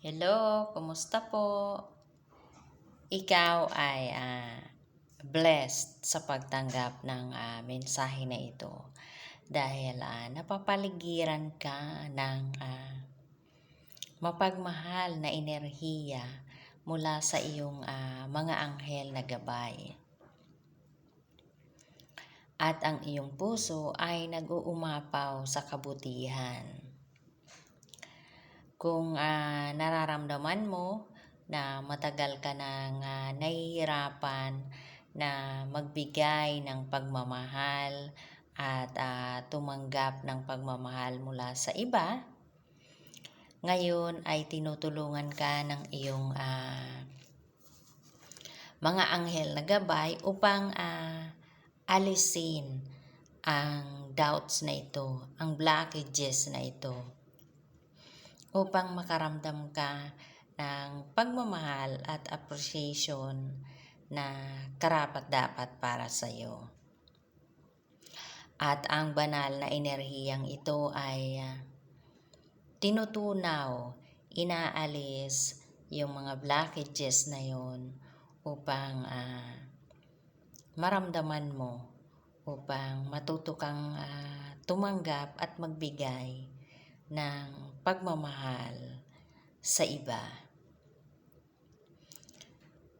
Hello, kumusta po? Ikaw ay ah, blessed sa pagtanggap ng ah, mensahe na ito dahil ah, napapaligiran ka ng ah, mapagmahal na enerhiya mula sa iyong ah, mga anghel na gabay. At ang iyong puso ay nag-uumapaw sa kabutihan kung ah, nararamdaman mo na matagal ka nang ah, nahihirapan na magbigay ng pagmamahal at ah, tumanggap ng pagmamahal mula sa iba, ngayon ay tinutulungan ka ng iyong ah, mga anghel na gabay upang ah, alisin ang doubts na ito, ang blockages na ito upang makaramdam ka ng pagmamahal at appreciation na karapat dapat para sa iyo. At ang banal na enerhiyang ito ay uh, tinutunaw, inaalis yung mga blockages na yon upang uh, maramdaman mo, upang matuto kang uh, tumanggap at magbigay ng pagmamahal sa iba.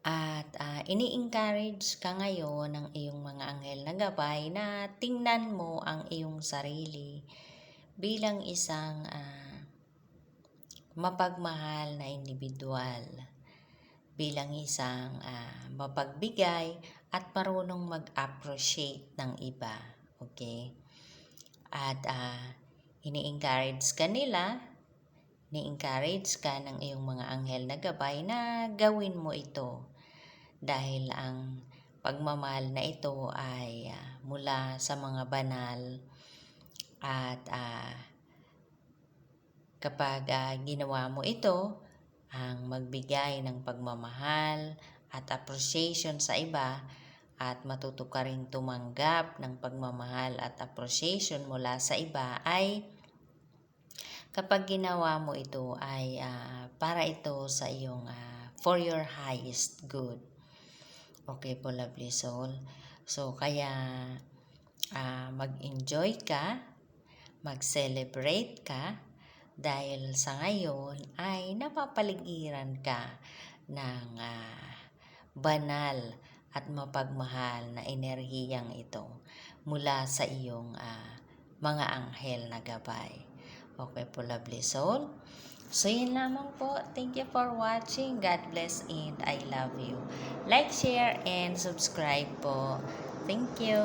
At uh, ini-encourage ka ngayon ng iyong mga anghel na gabay na tingnan mo ang iyong sarili bilang isang uh, mapagmahal na individual, bilang isang uh, mapagbigay at marunong mag-appreciate ng iba. Okay? At uh, ini-encourage ka nila, ni-encourage ka ng iyong mga anghel na gabay na gawin mo ito. Dahil ang pagmamahal na ito ay uh, mula sa mga banal at uh, kapag uh, ginawa mo ito, ang magbigay ng pagmamahal at appreciation sa iba at matuto ka rin tumanggap ng pagmamahal at appreciation mula sa iba ay kapag ginawa mo ito ay uh, para ito sa iyong uh, for your highest good. Okay po, lovely soul. So, kaya uh, mag-enjoy ka, mag-celebrate ka, dahil sa ngayon ay napapaligiran ka ng uh, banal at mapagmahal na enerhiyang ito mula sa iyong uh, mga anghel na gabay. Okay po, lovely soul. So, yun lamang po. Thank you for watching. God bless and I love you. Like, share, and subscribe po. Thank you.